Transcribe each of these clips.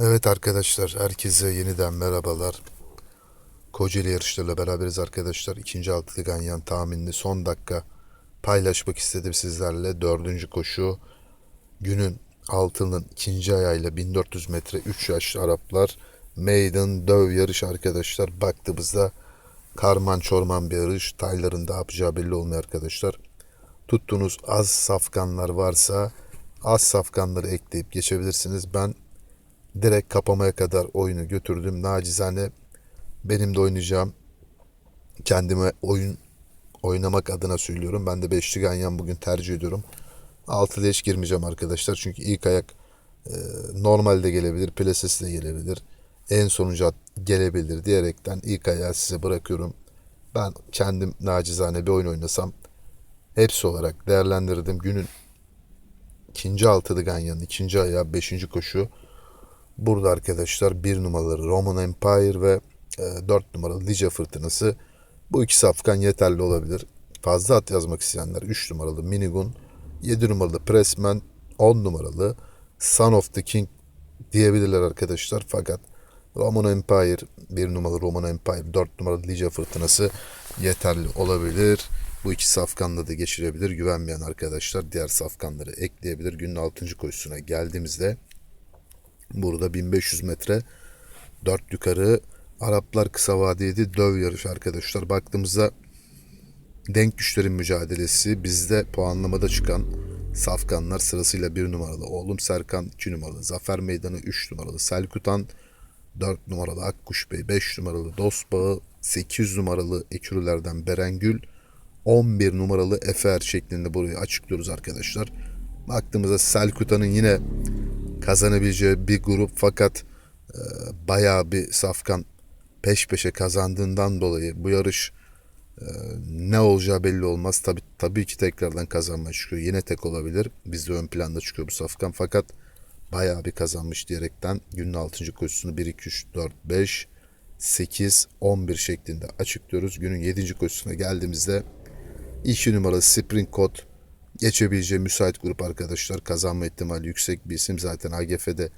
Evet arkadaşlar, herkese yeniden merhabalar. Kocaeli yarışlarıyla beraberiz arkadaşlar. İkinci altılı ganyan tahminini son dakika paylaşmak istedim sizlerle. Dördüncü koşu günün altının ikinci ayağıyla 1400 metre 3 yaşlı Araplar Maiden döv yarış arkadaşlar. Baktığımızda karman çorman bir yarış. Tayların da yapacağı belli olmuyor arkadaşlar. Tuttuğunuz az safkanlar varsa az safkanları ekleyip geçebilirsiniz. Ben direkt kapamaya kadar oyunu götürdüm. Nacizane benim de oynayacağım kendime oyun oynamak adına söylüyorum. Ben de beşli ganyan bugün tercih ediyorum. Altılı hiç girmeyeceğim arkadaşlar. Çünkü ilk ayak e, normalde gelebilir. Plasesi de gelebilir. En sonuncu gelebilir diyerekten ilk ayağı size bırakıyorum. Ben kendim nacizane bir oyun oynasam hepsi olarak değerlendirdim. Günün ikinci altılı ganyanın ikinci ayağı beşinci koşu. Burada arkadaşlar bir numaralı Roman Empire ve e, 4 numaralı Lice Fırtınası. Bu iki safkan yeterli olabilir. Fazla at yazmak isteyenler 3 numaralı Minigun, 7 numaralı Pressman, 10 numaralı Son of the King diyebilirler arkadaşlar. Fakat Roman Empire, 1 numaralı Roman Empire, 4 numaralı Lice Fırtınası yeterli olabilir. Bu iki safkanla da geçirebilir. Güvenmeyen arkadaşlar diğer safkanları ekleyebilir. Günün 6. koşusuna geldiğimizde Burada 1500 metre 4 yukarı Araplar kısa vadeydi döv yarış arkadaşlar. Baktığımızda denk güçlerin mücadelesi bizde puanlamada çıkan safkanlar sırasıyla 1 numaralı Oğlum Serkan 2 numaralı Zafer Meydanı 3 numaralı Selkutan 4 numaralı Akkuş Bey 5 numaralı Dostbağı 8 numaralı Ekürülerden Berengül 11 numaralı Efer şeklinde burayı açıklıyoruz arkadaşlar. Baktığımızda Selkutan'ın yine kazanabileceği bir grup fakat e, bayağı bir safkan peş peşe kazandığından dolayı bu yarış e, ne olacağı belli olmaz. Tabi tabii ki tekrardan kazanmaya çıkıyor. Yine tek olabilir. Bizde ön planda çıkıyor bu safkan fakat bayağı bir kazanmış diyerekten günün 6. koşusunu 1 2 3 4 5 8 11 şeklinde açıklıyoruz. Günün 7. koşusuna geldiğimizde 2 numaralı Spring Code geçebileceği müsait grup arkadaşlar. Kazanma ihtimali yüksek bir isim. Zaten AGF'de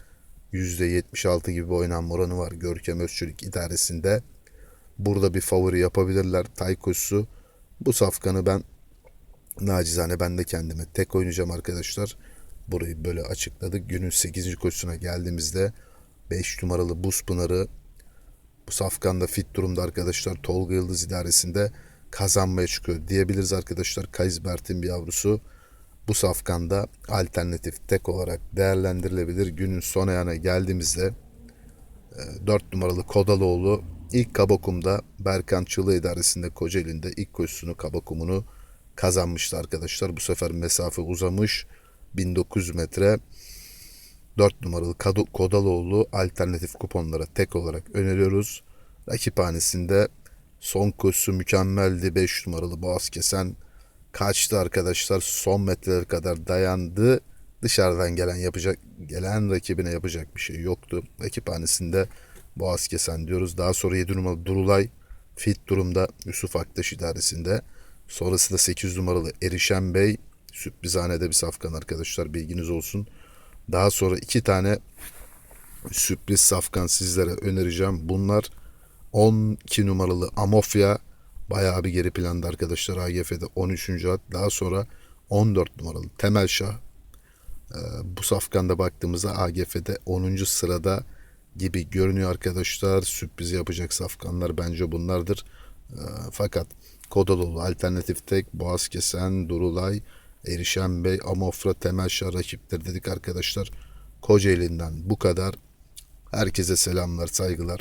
%76 gibi bir oynanma oranı var. Görkem Özçelik idaresinde. Burada bir favori yapabilirler. Taykosu. Bu safkanı ben nacizane ben de kendime tek oynayacağım arkadaşlar. Burayı böyle açıkladık. Günün 8. koşusuna geldiğimizde 5 numaralı Buz Pınarı bu safkanda fit durumda arkadaşlar. Tolga Yıldız idaresinde kazanmaya çıkıyor diyebiliriz arkadaşlar. Kaysbert'in bir yavrusu bu safkanda alternatif tek olarak değerlendirilebilir. Günün son ayağına geldiğimizde 4 numaralı Kodaloğlu ilk Kabakum'da Berkan Çılı idaresinde Kocaeli'nde ilk koşusunu Kabakum'unu kazanmıştı arkadaşlar. Bu sefer mesafe uzamış 1900 metre 4 numaralı Kodaloğlu alternatif kuponlara tek olarak öneriyoruz. Rakiphanesinde son koşusu mükemmeldi. 5 numaralı Boğaz Kesen kaçtı arkadaşlar. Son metrelere kadar dayandı. Dışarıdan gelen yapacak gelen rakibine yapacak bir şey yoktu. Rakiphanesinde Boğaz Kesen diyoruz. Daha sonra 7 numaralı Durulay fit durumda Yusuf Aktaş idaresinde. Sonrasında 8 numaralı Erişen Bey sürprizhanede bir safkan arkadaşlar bilginiz olsun. Daha sonra iki tane sürpriz safkan sizlere önereceğim. Bunlar 12 numaralı Amofya bayağı bir geri planda arkadaşlar AGF'de 13. at. Daha sonra 14 numaralı Temel Şah. Ee, bu safkanda baktığımızda AGF'de 10. sırada gibi görünüyor arkadaşlar. Sürpriz yapacak safkanlar bence bunlardır. Ee, fakat Kodaloğlu alternatif tek Boğaz Kesen, Durulay, Erişen Bey, Amofra, Temel Şah rakipleri dedik arkadaşlar. Kocaeli'nden bu kadar. Herkese selamlar, saygılar.